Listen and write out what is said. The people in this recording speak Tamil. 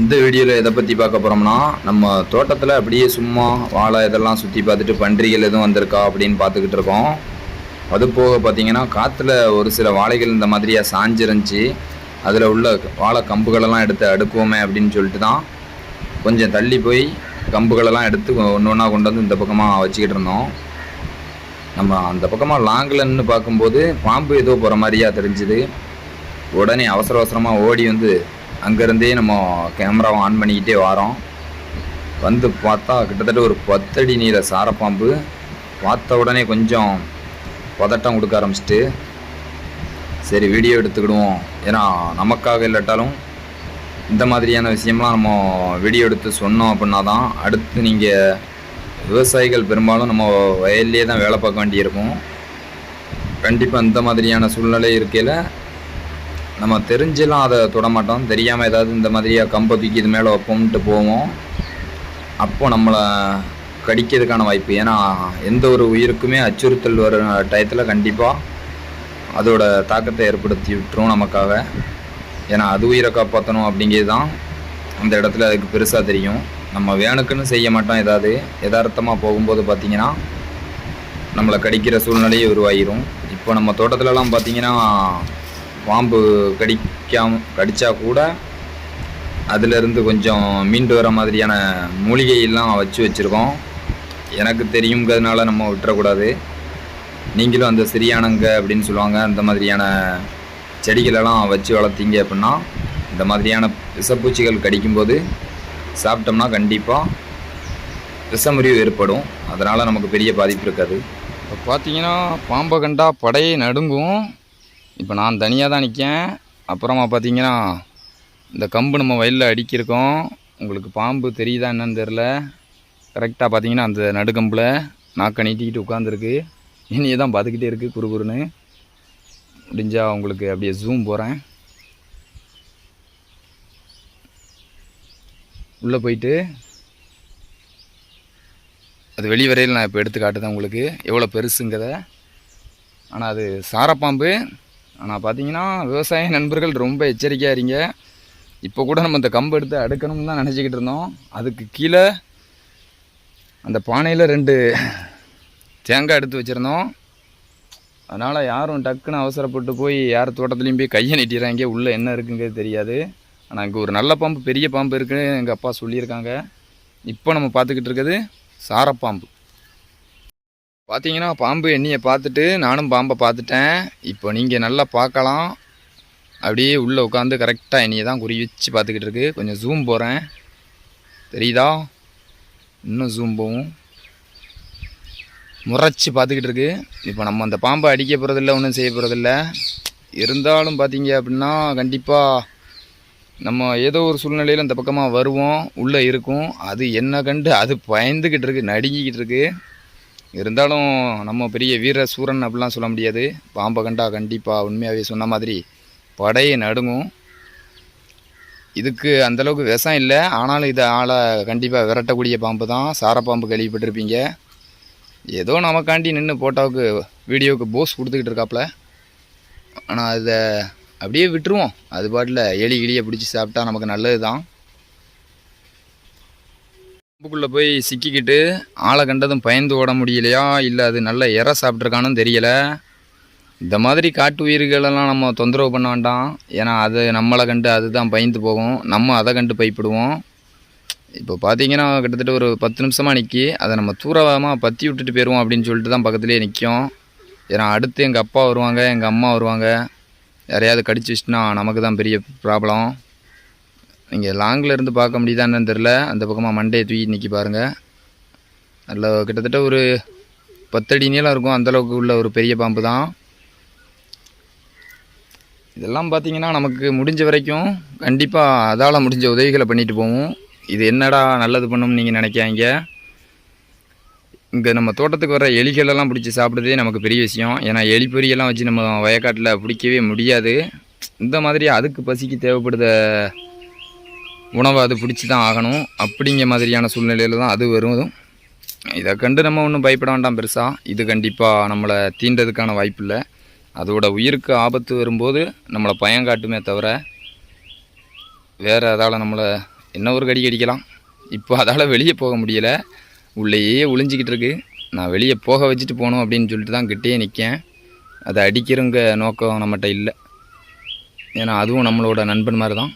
இந்த வீடியோவில் எதை பற்றி பார்க்க போகிறோம்னா நம்ம தோட்டத்தில் அப்படியே சும்மா வாழை இதெல்லாம் சுற்றி பார்த்துட்டு பன்றிகள் எதுவும் வந்திருக்கா அப்படின்னு பார்த்துக்கிட்டு இருக்கோம். அது போக பார்த்தீங்கன்னா காற்றுல ஒரு சில வாழைகள் இந்த மாதிரியாக சாஞ்சிருந்துச்சு. அதில் உள்ள வாழை கம்புகளெல்லாம் எடுத்து அடுக்குவோமே அப்படின்னு சொல்லிட்டு தான் கொஞ்சம் தள்ளி போய் கம்புகளெல்லாம் எடுத்து ஒன்று ஒன்றா கொண்டு வந்து இந்த பக்கமாக வச்சுக்கிட்டு இருந்தோம். நம்ம அந்த பக்கமாக லாங்கில் நின்று பார்க்கும்போது பாம்பு ஏதோ போகிற மாதிரியா தெரிஞ்சுது. உடனே அவசர அவசரமாக ஓடி வந்து அங்கேருந்தே நம்ம கேமராவை ஆன் பண்ணிக்கிட்டே வரோம். வந்து பார்த்தா கிட்டத்தட்ட ஒரு பத்தடி நீள சாரப்பாம்பு. பார்த்த உடனே கொஞ்சம் பதட்டம் கொடுக்க ஆரம்பிச்சிட்டு சரி வீடியோ எடுத்துக்கிடுவோம். ஏன்னா நமக்காக இல்லாட்டாலும் இந்த மாதிரியான விஷயம்லாம் நம்ம வீடியோ எடுத்து சொன்னோம் அப்படின்னா தான் அடுத்து நீங்கள் விவசாயிகள் பெரும்பாலும் நம்ம வயல்லே தான் வேலை பார்க்க வேண்டியிருக்கும். கண்டிப்பாக இந்த மாதிரியான சூழ்நிலை இருக்கையில் நம்ம தெரிஞ்செல்லாம் அதை தொட மாட்டோம் தெரியாமல் ஏதாவது இந்த மாதிரியாக கம்பை தூக்கி இது மேலே வைப்போம்ட்டு போவோம். அப்போ நம்மளை கடிக்கிறதுக்கான வாய்ப்பு. ஏன்னா எந்த ஒரு உயிருக்குமே அச்சுறுத்தல் வர டயத்தில் கண்டிப்பாக அதோட தாக்கத்தை ஏற்படுத்தி விட்டுரும் நமக்காக. ஏன்னா அது உயிரை காப்பாற்றணும் அப்படிங்கிறது தான் அந்த இடத்துல அதுக்கு பெருசாக தெரியும். நம்ம வேணுக்குன்னு செய்ய மாட்டோம் ஏதாவது. யதார்த்தமாக போகும்போது பார்த்தீங்கன்னா நம்மளை கடிக்கிற சூழ்நிலையே உருவாகிரும் இப்போ நம்ம தோட்டத்துலலாம் பார்த்தீங்கன்னா பாம்பு கடிக்காம கடித்தா கூட அதிலிருந்து கொஞ்சம் மீண்டு வர மாதிரியான மூலிகையெல்லாம் வச்சு வச்சுருக்கோம். எனக்கு தெரியுங்கிறதுனால நம்ம விட்டுறக்கூடாது. நீங்களும் அந்த சிறியானங்க அப்படின்னு சொல்லுவாங்க. அந்த மாதிரியான செடிகளெல்லாம் வச்சு வளர்த்தீங்க அப்படின்னா இந்த மாதிரியான விஷப்பூச்சிகள் கடிக்கும்போது சாப்பிட்டோம்னா கண்டிப்பாக விஷமுறிவு ஏற்படும். அதனால் நமக்கு பெரிய பாதிப்பு இருக்காது. இப்போ பார்த்தீங்கன்னா பாம்பை கண்டா படையை நடுங்கும். இப்போ நான் தனியாக தான் நிற்கேன். அப்புறமா பார்த்தீங்கன்னா இந்த கம்பு நம்ம வயலில் அடிக்கிருக்கோம். உங்களுக்கு பாம்பு தெரியுதா என்னன்னு தெரில கரெக்டாக பார்த்தீங்கன்னா அந்த நடுக்கம்பில் நாக்கை நீட்டிக்கிட்டு உட்காந்துருக்கு இனியே தான் பார்த்துக்கிட்டே இருக்குது குறுகுறுன்னு முடிஞ்சால் உங்களுக்கு அப்படியே ஜூம் போகிறேன் உள்ளே போயிட்டு அது வெளி வரையில் நான் இப்போ எடுத்து காட்டுதேன் உங்களுக்கு. எவ்வளோ பெருசுங்கிறத. ஆனால் அது சாரப்பாம்பு. ஆனால் பார்த்தீங்கன்னா விவசாய நண்பர்கள் ரொம்ப எச்சரிக்கையாக இருங்க. இப்போ கூட நம்ம இந்த கம்பு எடுத்து அடுக்கணும்னு தான் நினச்சிக்கிட்டு இருந்தோம். அதுக்கு கீழே அந்த பானையில் ரெண்டு தேங்காய் எடுத்து வச்சுருந்தோம். அதனால் யாரும் டக்குன்னு அவசரப்பட்டு போய் யார் தோட்டத்துலேயும் போய் கையை நீட்டிடுறாங்க உள்ளே என்ன இருக்குங்கிறது தெரியாது. ஆனால் இங்கே ஒரு நல்ல பாம்பு பெரிய பாம்பு இருக்குன்னு எங்கள் அப்பா சொல்லியிருக்காங்க. இப்போ நம்ம பார்த்துக்கிட்டு இருக்கிறது சாரப்பாம்பு. பார்த்தீங்கன்னா பாம்பு எண்ணியை பார்த்துட்டு நானும் பாம்பை பார்த்துட்டேன். இப்போ நீங்கள் நல்லா பார்க்கலாம். அப்படியே உள்ளே உட்காந்து கரெக்டாக என்னையை தான் குறி வச்சு பார்த்துக்கிட்டு இருக்கு. கொஞ்சம் ஜூம் போகிறேன் தெரியுதா? இன்னும் ஜூம் போகும். முறைச்சி பார்த்துக்கிட்டு இருக்கு. இப்போ நம்ம அந்த பாம்பை அடிக்க போகிறதில்ல ஒன்றும் செய்ய போகிறதில்ல இருந்தாலும் பார்த்தீங்க அப்படின்னா கண்டிப்பாக நம்ம ஏதோ ஒரு சூழ்நிலையில் அந்த பக்கமாக வருவோம். உள்ளே இருக்கும். அது என்ன கண்டு அது பயந்துக்கிட்டு இருக்கு நடுங்கிக்கிட்டு இருக்குது இருந்தாலும் நம்ம பெரிய வீர சூரன் அப்படிலாம் சொல்ல முடியாது. பாம்பை கண்டா கண்டிப்பாக உண்மையாகவே சொன்ன மாதிரி படையை நடுங்கும். இதுக்கு அந்தளவுக்கு விஷம் இல்லை. ஆனாலும் இதை ஆளை கண்டிப்பாக விரட்டக்கூடிய பாம்பு தான். சாரப்பாம்பு கேள்விப்பட்டிருப்பீங்க. ஏதோ நமக்காண்டி நின்று போட்டோவுக்கு வீடியோவுக்கு போஸ் கொடுத்துக்கிட்டு இருக்காப்புல ஆனால் அதை அப்படியே விட்டுருவோம். அது பாட்டில் எலி கிளியை பிடிச்சி சாப்பிட்டா நமக்கு நல்லது தான் பாம்புக்குள்ளே போய் சிக்கிக்கிட்டு ஆளை கண்டதும் பயந்து ஓட முடியலையா? இல்லை அது நல்ல இற சாப்பிட்ருக்கானும் தெரியலை. இந்த மாதிரி காட்டு உயிர்களெல்லாம் நம்ம தொந்தரவு பண்ண வேண்டாம். ஏன்னா அது நம்மளை கண்டு அதுதான் பயந்து போகும். நம்ம அதை கண்டு பயப்படுவோம். இப்போ பார்த்தீங்கன்னா கிட்டத்தட்ட ஒரு பத்து நிமிஷமாக நிற்கி அதை நம்ம தூரமாக பற்றி விட்டுட்டு போயிடுவோம் அப்படின்னு சொல்லிட்டு தான் பக்கத்துலேயே நிற்கும் ஏன்னா அடுத்து எங்கள் அப்பா வருவாங்க எங்கள் அம்மா வருவாங்க. யாரையாவது கடிச்சு வச்சுன்னா நமக்கு தான் பெரிய ப்ராப்ளம் நீங்கள் லாங்கில் இருந்து பார்க்க முடியுதா தெரில அந்த பக்கமாக மண்டையை தூக்கி நிற்கி பாருங்கள் நல்ல கிட்டத்தட்ட ஒரு பத்தடி நீளம் இருக்கும். அந்தளவுக்கு உள்ள ஒரு பெரிய பாம்பு தான். இதெல்லாம் பார்த்தீங்கன்னா நமக்கு முடிஞ்ச வரைக்கும் கண்டிப்பாக அதால் முடிஞ்ச உதவிகளை பண்ணிட்டு போவோம். இது என்னடா நல்லது பண்ணும்னு நீங்கள் நினைக்காங்க இங்கே நம்ம தோட்டத்துக்கு வர எலிகளெல்லாம் பிடிச்சி சாப்பிட்றதே நமக்கு பெரிய விஷயம். ஏன்னா எலிப்பொரியெல்லாம் வச்சு நம்ம வயக்காட்டில் பிடிக்கவே முடியாது. இந்த மாதிரி அதுக்கு பசிக்கு தேவைப்படுத உணவை அது பிடிச்சி தான் ஆகணும். அப்படிங்கிற மாதிரியான சூழ்நிலையில் தான் அது வரும் இதை கண்டு நம்ம ஒன்றும் பயப்பட வேண்டாம் பெருசாக இது கண்டிப்பாக நம்மளை தீண்டதுக்கான வாய்ப்பு இல்லை அதோட உயிருக்கு ஆபத்து வரும்போது நம்மளை பயங்காட்டுமே தவிர வேறு அதால் நம்மளை என்ன ஒரு கடி கடிக்கலாம். இப்போ அதால் வெளியே போக முடியலை. உள்ளேயே ஒளிஞ்சிக்கிட்டு இருக்கு. நான் வெளியே போக வச்சுட்டு போகணும் அப்படின்னு சொல்லிட்டு தான் கிட்டேயே நிற்கேன் அதை அடிக்கிறங்க நோக்கம் நம்மகிட்ட இல்லை. ஏன்னா அதுவும் நம்மளோட நண்பன் மாதிரி தான்.